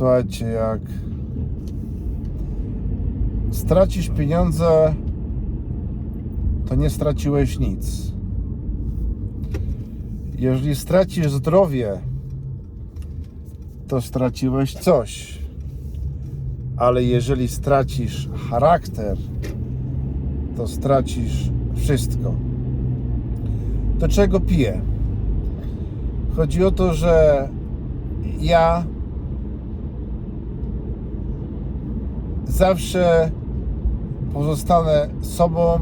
Słuchajcie, jak stracisz pieniądze, to nie straciłeś nic. Jeżeli stracisz zdrowie, to straciłeś coś. Ale jeżeli stracisz charakter, to stracisz wszystko. Do czego piję? Chodzi o to, że ja zawsze pozostanę sobą,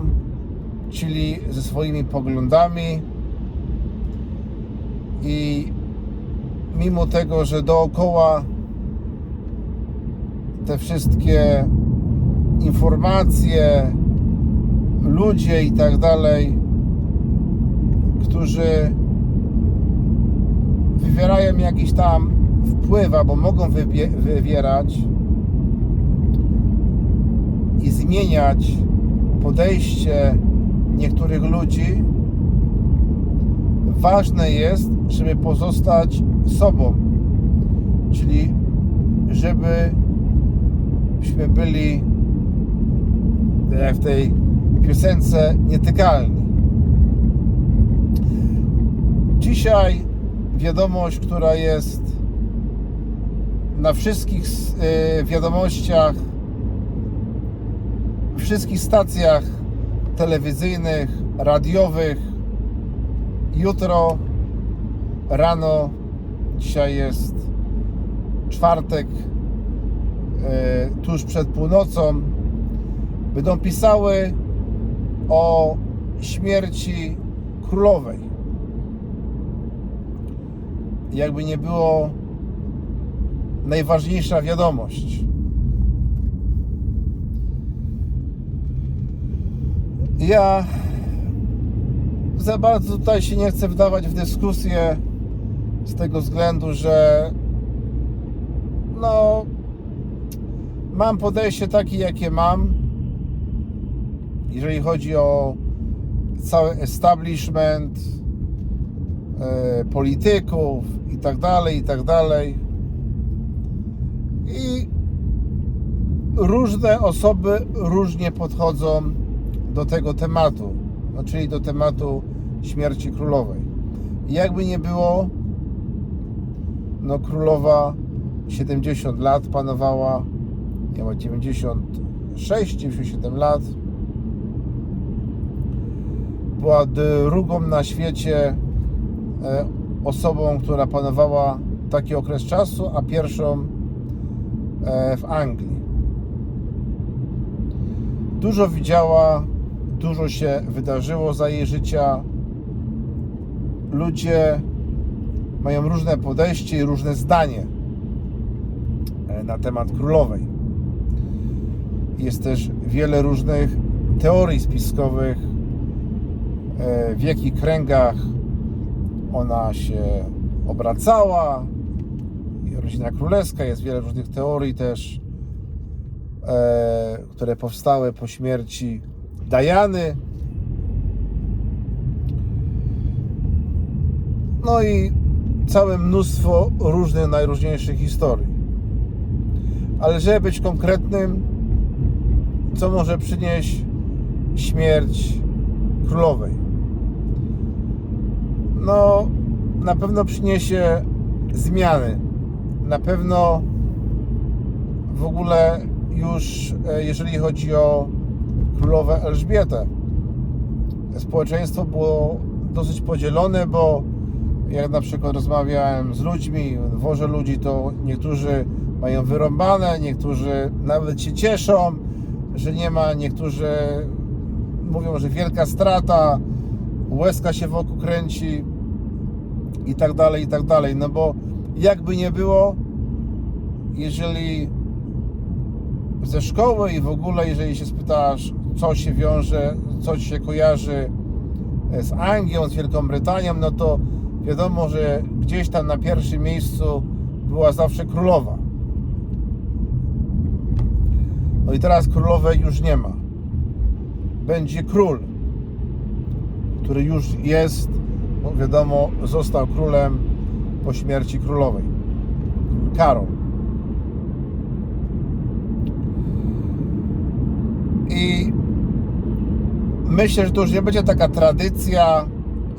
czyli ze swoimi poglądami. I mimo tego, że dookoła te wszystkie informacje, ludzie i tak dalej, którzy wywierają jakiś tam wpływ, albo mogą wywierać zmieniać podejście niektórych ludzi, ważne jest, żeby pozostać sobą. Czyli żebyśmy byli jak w tej piosence nietykalni. Dzisiaj wiadomość, która jest na wszystkich e, wiadomościach, wszystkich stacjach telewizyjnych, radiowych. Jutro rano, dzisiaj jest czwartek, e, tuż przed północą, będą pisały o śmierci królowej. Jakby nie było najważniejsza wiadomość. Ja za bardzo tutaj się nie chcę wdawać w dyskusję z tego względu, że no mam podejście takie, jakie mam. Jeżeli chodzi o cały establishment, e, polityków i tak dalej, i tak dalej. I różne osoby różnie podchodzą do tego tematu, no, czyli do tematu śmierci królowej. I jakby nie było, no królowa 70 lat panowała, miała 96, 97 lat. Była drugą na świecie e, osobą, która panowała taki okres czasu, a pierwszą e, w Anglii. Dużo widziała, dużo się wydarzyło za jej życia. Ludzie mają różne podejście i różne zdanie e, na temat królowej. Jest też wiele różnych teorii spiskowych, e, w jakich kręgach ona się obracała. Rodzina królewska, jest wiele różnych teorii też, e, które powstały po śmierci Diany. No i całe mnóstwo różnych, najróżniejszych historii. Ale żeby być konkretnym, co może przynieść śmierć królowej? No, na pewno przyniesie zmiany. Na pewno w ogóle już e, jeżeli chodzi o królowę Elżbietę, społeczeństwo było dosyć podzielone, bo jak na przykład rozmawiałem z ludźmi, w dworze ludzi, to niektórzy mają wyrąbane, niektórzy nawet się cieszą, że nie ma, niektórzy mówią, że wielka strata, łezka się wokół kręci i tak dalej, i tak dalej. No bo jakby nie było, jeżeli ze szkoły i w ogóle, jeżeli się spytasz, co się wiąże, co się kojarzy e, z Anglią, z Wielką Brytanią, no to wiadomo, że gdzieś tam na pierwszym miejscu była zawsze królowa. No i teraz królowej już nie ma. Będzie król, który już jest, bo wiadomo, został królem po śmierci królowej. Karol. I myślę, że to już nie będzie taka tradycja,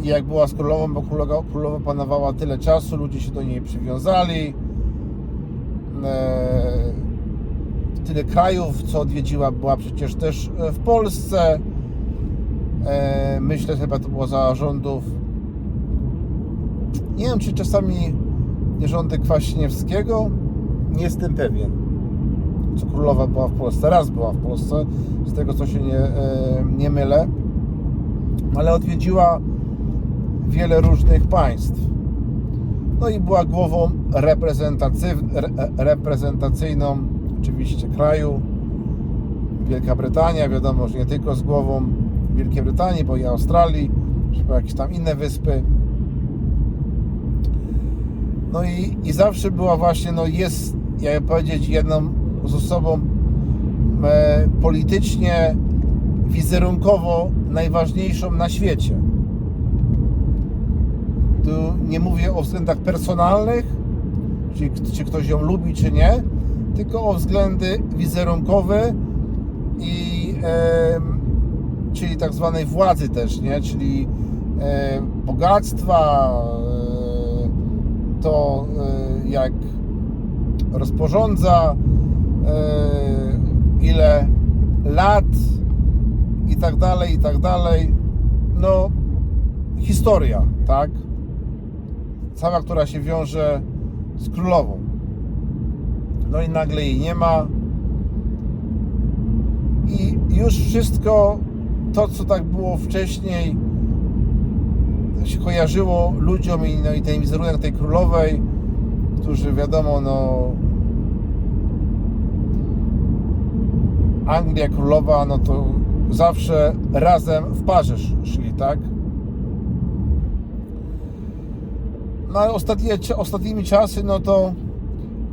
jak była z królową, bo królowa, królowa panowała tyle czasu, ludzie się do niej przywiązali. Eee, tyle krajów, co odwiedziła, była przecież też e, w Polsce. Eee, myślę, że chyba to było za rządów. Nie wiem, czy czasami rządy Kwaśniewskiego. Nie jestem pewien. Królowa była w Polsce. Raz była w Polsce, z tego co się nie, e, nie mylę. Ale odwiedziła wiele różnych państw. No i była głową re- reprezentacyjną oczywiście kraju. Wielka Brytania, wiadomo, że nie tylko z głową Wielkiej Brytanii, bo i Australii, czy jakieś tam inne wyspy. No i, i zawsze była właśnie, no jest, jakby powiedzieć, jedną z osobą e, politycznie, wizerunkowo najważniejszą na świecie. Tu nie mówię o względach personalnych, czy, czy ktoś ją lubi, czy nie, tylko o względy wizerunkowe i em, czyli tak zwanej władzy też, nie? Czyli e, bogactwa, e, to e, jak rozporządza, e, ile lat i tak dalej, i tak dalej. No, historia, tak? Cała, która się wiąże z królową. No i nagle jej nie ma. I już wszystko to, co tak było wcześniej, się kojarzyło ludziom i, no, i ten wizerunek tej królowej, którzy wiadomo, no Anglia królowa, no to zawsze razem w parze szli, tak? No ale ostatnie, ostatnimi czasy, no to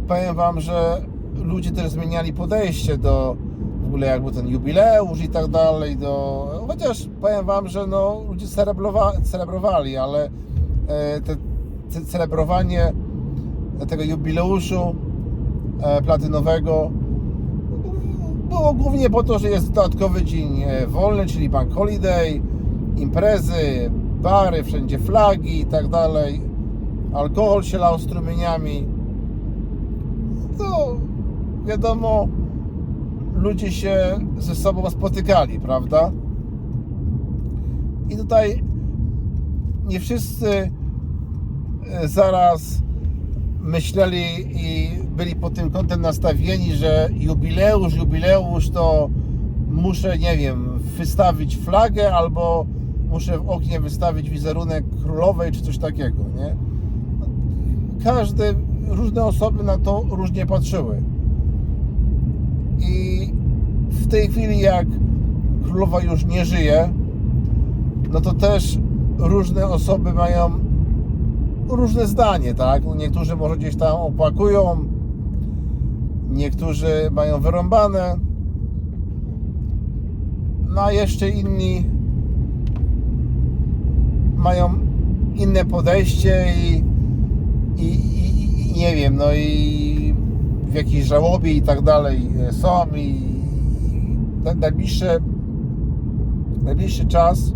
powiem Wam, że ludzie też zmieniali podejście do w ogóle jakby ten jubileusz i tak dalej, do... chociaż powiem Wam, że no ludzie celebrowa, celebrowali, ale e, te, te celebrowanie tego jubileuszu e, platynowego było głównie po to, że jest dodatkowy dzień e, wolny, czyli bank holiday, imprezy, bary, wszędzie flagi i tak dalej. Alkohol się lał strumieniami. To wiadomo, ludzie się ze sobą spotykali, prawda? I tutaj nie wszyscy e, zaraz myśleli i byli pod tym kątem nastawieni, że jubileusz, jubileusz to muszę, nie wiem, wystawić flagę albo muszę w oknie wystawić wizerunek królowej czy coś takiego, nie? Każde, różne osoby na to różnie patrzyły. I w tej chwili jak królowa już nie żyje, no to też różne osoby mają różne zdanie, tak? No Niektórzy może gdzieś tam opłakują, niektórzy mają wyrąbane, no a jeszcze inni mają inne podejście i, i, i, i nie wiem, no i w jakiejś żałobie i tak dalej są i, i najbliższy, najbliższy czas,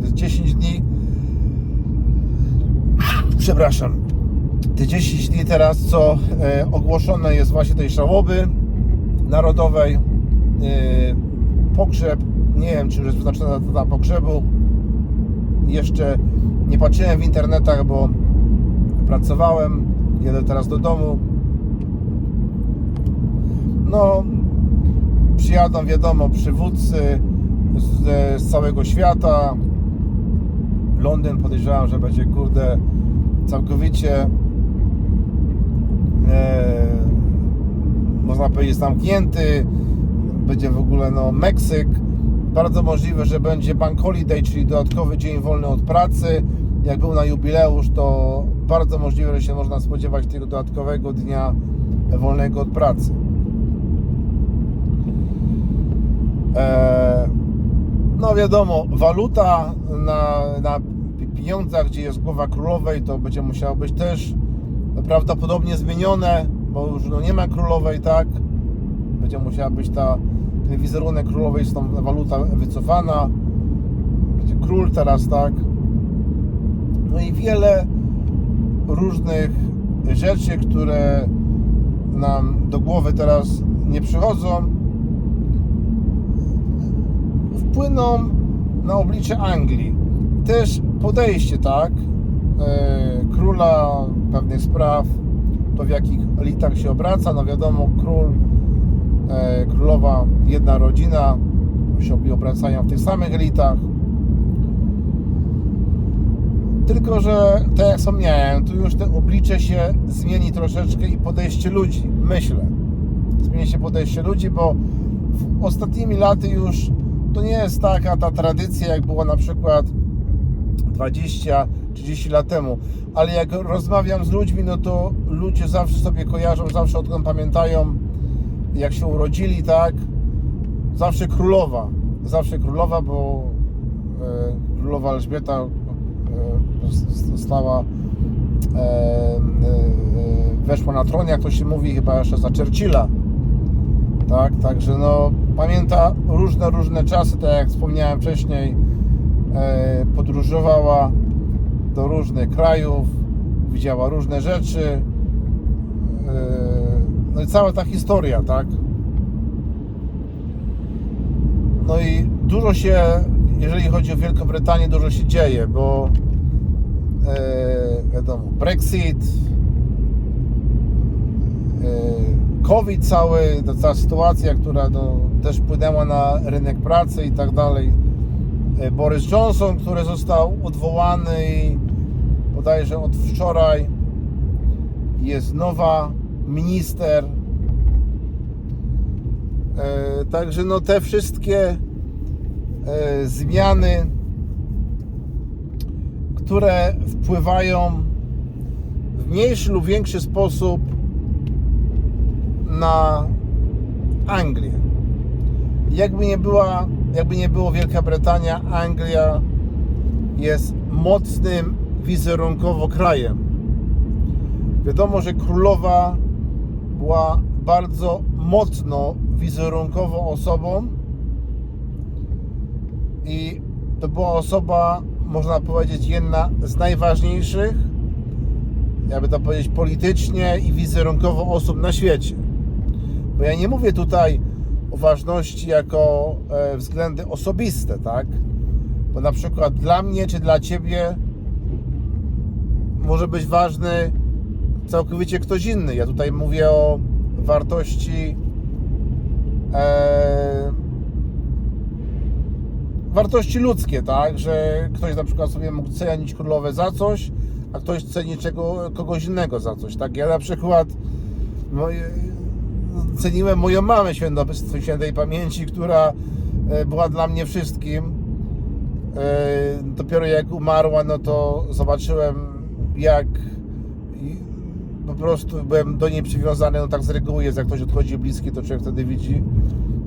to jest 10 dni, przepraszam, te 10 dni teraz, co e, ogłoszone jest właśnie tej żałoby narodowej, e, pogrzeb, nie wiem, czy już jest wyznaczona data pogrzebu, jeszcze nie patrzyłem w internetach, bo pracowałem, jedę teraz do domu. No, przyjadą, wiadomo, przywódcy z, z całego świata. Londyn podejrzewam, że będzie, kurde, całkowicie e, można powiedzieć zamknięty. Będzie w ogóle no, Meksyk. Bardzo możliwe, że będzie bank holiday, czyli dodatkowy dzień wolny od pracy. Jak był na jubileusz, to bardzo możliwe, że się można spodziewać tego dodatkowego dnia wolnego od pracy. E, no wiadomo, waluta na, na pieniądzach, gdzie jest głowa królowej, to będzie musiało być też prawdopodobnie zmienione, bo już no, nie ma królowej, tak? Będzie musiała być ta wizerunek królowej, jest tam waluta wycofana, będzie król teraz, tak? No i wiele różnych rzeczy, które nam do głowy teraz nie przychodzą, wpłyną na oblicze Anglii. Też podejście, tak, e, króla pewnych spraw, to w jakich elitach się obraca. No wiadomo, król, e, królowa, jedna rodzina, się obracają w tych samych elitach. Tylko, że tak jak wspomniałem, tu już te oblicze się zmieni troszeczkę i podejście ludzi, myślę. Zmieni się podejście ludzi, bo ostatnimi laty już to nie jest taka ta tradycja, jak była na przykład 20-30 lat temu. Ale jak rozmawiam z ludźmi, no to ludzie zawsze sobie kojarzą, zawsze odkąd pamiętają, jak się urodzili, tak? Zawsze królowa. Zawsze królowa, bo e, królowa Elżbieta e, została e, e, weszła na tron, jak to się mówi, chyba jeszcze za Churchilla. Tak, także no pamięta różne, różne czasy, tak jak wspomniałem wcześniej, podróżowała do różnych krajów, widziała różne rzeczy. E, no i cała ta historia, tak? No i dużo się, jeżeli chodzi o Wielką Brytanię, dużo się dzieje, bo e, wiadomo, Brexit, e, COVID cały, ta cała sytuacja, która no, też wpłynęła na rynek pracy i tak dalej. E, Boris Johnson, który został odwołany i bodajże od wczoraj jest nowa minister. E, Także no te wszystkie e, zmiany, które wpływają w mniejszy lub większy sposób na Anglię. Jakby nie była, jakby nie było Wielka Brytania, Anglia jest mocnym wizerunkowo krajem. Wiadomo, że królowa była bardzo mocno wizerunkowo osobą i to była osoba, można powiedzieć, jedna z najważniejszych, jakby to powiedzieć, politycznie i wizerunkowo osób na świecie. Bo ja nie mówię tutaj o ważności jako e, względy osobiste, tak? Bo na przykład dla mnie czy dla ciebie może być ważny całkowicie ktoś inny. Ja tutaj mówię o wartości e, wartości ludzkie, tak? Że ktoś na przykład sobie mógł cenić królowe za coś, a ktoś ceni czego, kogoś innego za coś, tak? Ja na przykład moje, ceniłem moją mamę świętej pamięci, która e, była dla mnie wszystkim. E, Dopiero jak umarła, no to zobaczyłem jak po prostu byłem do niej przywiązany, no tak z reguły jest, jak ktoś odchodzi bliski, to człowiek wtedy widzi.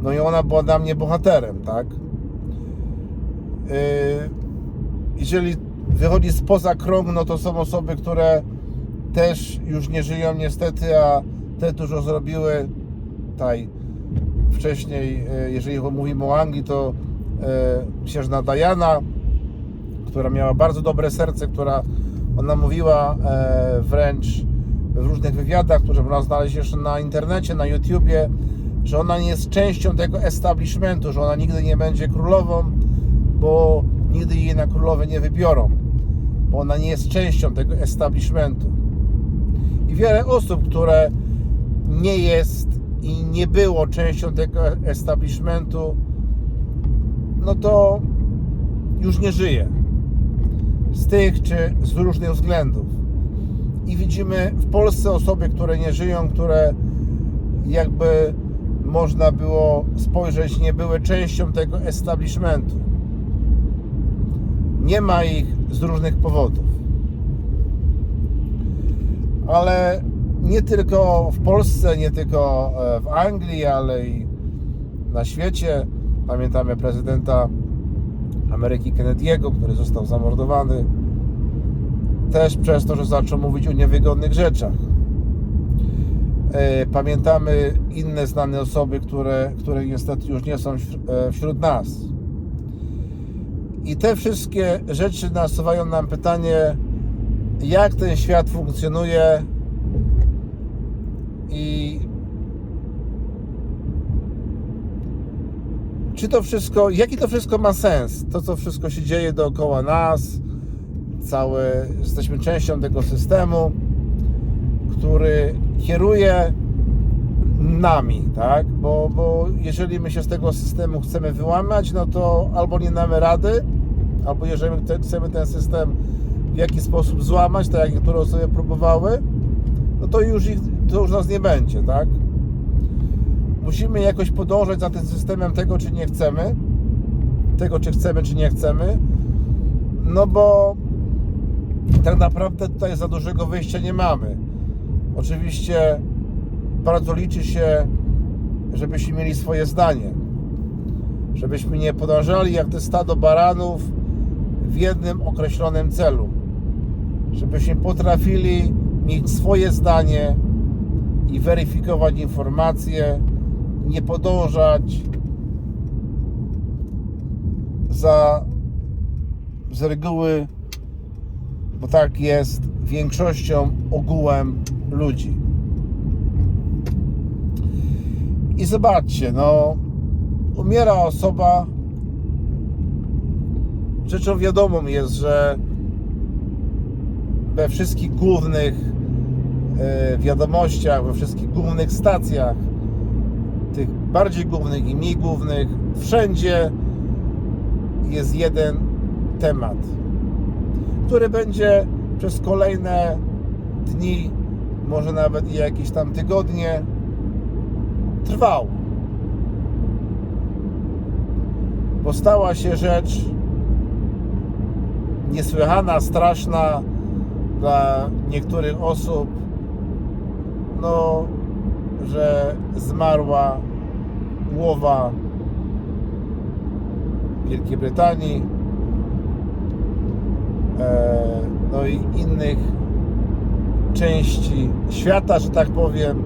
No i ona była dla mnie bohaterem, tak? E, Jeżeli wychodzi spoza krągu, no to są osoby, które też już nie żyją niestety, a te dużo zrobiły tutaj wcześniej, e, jeżeli mówimy o Anglii, to e, księżna Diana, która miała bardzo dobre serce, która ona mówiła e, wręcz w różnych wywiadach, które można znaleźć jeszcze na internecie, na YouTubie, że ona nie jest częścią tego establishmentu, że ona nigdy nie będzie królową, bo nigdy jej na królowę nie wybiorą, bo ona nie jest częścią tego establishmentu. I wiele osób, które nie jest nie było częścią tego establishmentu, no to już nie żyje. Z tych czy z różnych względów. I widzimy w Polsce osoby, które nie żyją, które jakby można było spojrzeć, nie były częścią tego establishmentu. Nie ma ich z różnych powodów. Ale nie tylko w Polsce, nie tylko e, w Anglii, ale i na świecie. Pamiętamy prezydenta Ameryki Kennedy'ego, który został zamordowany też przez to, że zaczął mówić o niewygodnych rzeczach. E, Pamiętamy inne znane osoby, które, które niestety już nie są e, wśród nas. I te wszystkie rzeczy nasuwają nam pytanie, jak ten świat funkcjonuje i czy to wszystko, jaki to wszystko ma sens? To, co wszystko się dzieje dookoła nas, całe, jesteśmy częścią tego systemu, który kieruje nami, tak? Bo, bo jeżeli my się z tego systemu chcemy wyłamać, no to albo nie damy rady, albo jeżeli chce- chcemy ten system w jakiś sposób złamać, tak jak niektóre osoby próbowały, no to już, ich, to już nas nie będzie, tak? Musimy jakoś podążać za tym systemem tego, czy nie chcemy, tego, czy chcemy, czy nie chcemy, no bo tak naprawdę tutaj za dużego wyjścia nie mamy. Oczywiście bardzo liczy się, żebyśmy mieli swoje zdanie. Żebyśmy nie podążali jak te stado baranów w jednym określonym celu. Żebyśmy potrafili mieć swoje zdanie i weryfikować informacje, nie podążać za z reguły, bo tak jest większością, ogółem ludzi. I zobaczcie, no, umiera osoba. Rzeczą wiadomą jest, że we wszystkich głównych wiadomościach, we wszystkich głównych stacjach, tych bardziej głównych i mniej głównych, wszędzie jest jeden temat, który będzie przez kolejne dni, może nawet jakieś tam tygodnie trwał. Bo stała się rzecz niesłychana, straszna dla niektórych osób, no, że zmarła głowa Wielkiej Brytanii, e, no i innych części świata, że tak powiem.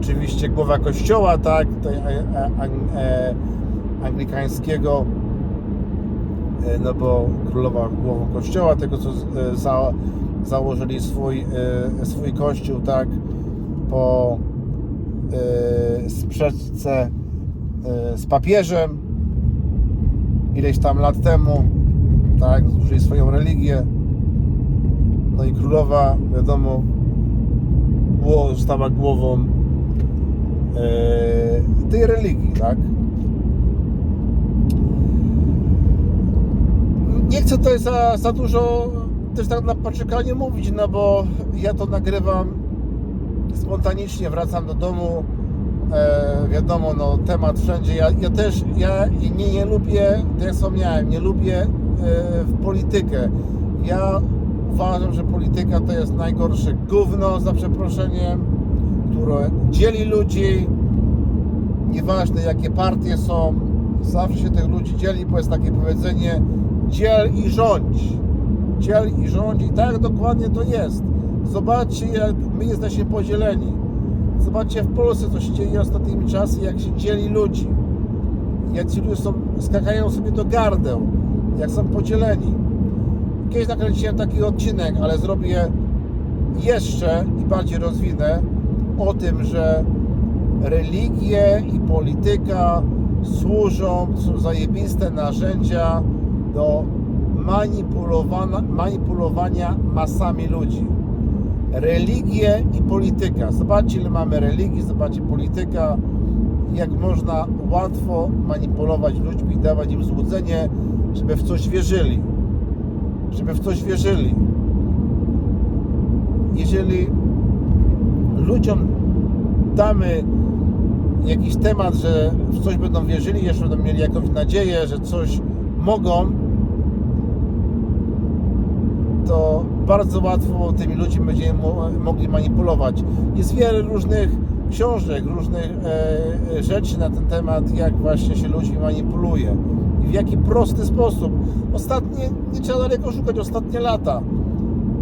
Oczywiście głowa kościoła, tak, tej e, ang- anglikańskiego, e, no bo królowa głową kościoła, tego co założyli swój, swój kościół, tak, po e, sprzeczce e, z papieżem ileś tam lat temu, tak, złożyli swoją religię. No i królowa, wiadomo, została głową e, tej religii, tak? Nie chcę tutaj za, za dużo też tak na poczekanie mówić, no bo ja to nagrywam spontanicznie, wracam do domu, e, wiadomo, no temat wszędzie, ja, ja też, ja nie, nie lubię, tak jak wspomniałem, nie lubię e, w politykę. Ja uważam, że polityka to jest najgorsze gówno, za przeproszeniem, które dzieli ludzi, nieważne jakie partie są, zawsze się tych ludzi dzieli, bo jest takie powiedzenie dziel i rządź. Dziel i rządź i tak dokładnie to jest. Zobaczcie, jak my jesteśmy podzieleni. Zobaczcie w Polsce, co się dzieje ostatnimi czasy, jak się dzieli ludzi. Jak ci ludzie są, skakają sobie do gardeł, jak są podzieleni. Kiedyś nakręciłem taki odcinek, ale zrobię jeszcze i bardziej rozwinę o tym, że religie i polityka służą, są zajebiste narzędzia do manipulowania, manipulowania masami ludzi. Religie i polityka. Zobaczcie, ile mamy religii, zobaczcie polityka, jak można łatwo manipulować ludźmi i dawać im złudzenie, żeby w coś wierzyli. Żeby w coś wierzyli. Jeżeli ludziom damy jakiś temat, że w coś będą wierzyli, jeszcze będą mieli jakąś nadzieję, że coś mogą, to bardzo łatwo tymi ludźmi będziemy mo- mogli manipulować. Jest wiele różnych książek, różnych e, rzeczy na ten temat, jak właśnie się ludźmi manipuluje i w jaki prosty sposób. Ostatnie, nie trzeba daleko szukać, ostatnie lata.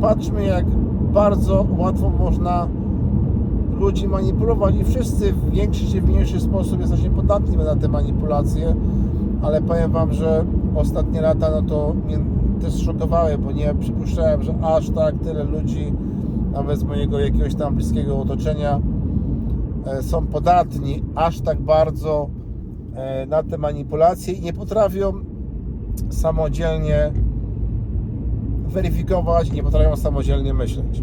Patrzmy, jak bardzo łatwo można ludzi manipulować i wszyscy w większy czy mniejszy sposób jesteśmy podatni na te manipulacje, ale powiem Wam, że ostatnie lata no to też szokowały, bo nie przypuszczałem, że aż tak tyle ludzi, nawet z mojego jakiegoś tam bliskiego otoczenia, e, są podatni aż tak bardzo e, na te manipulacje i nie potrafią samodzielnie weryfikować, nie potrafią samodzielnie myśleć.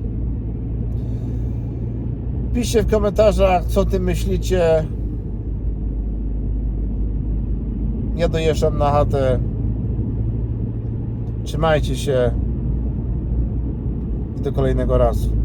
Piszcie w komentarzach, co ty myślicie. Ja dojeżdżam na chatę. Trzymajcie się i do kolejnego razu.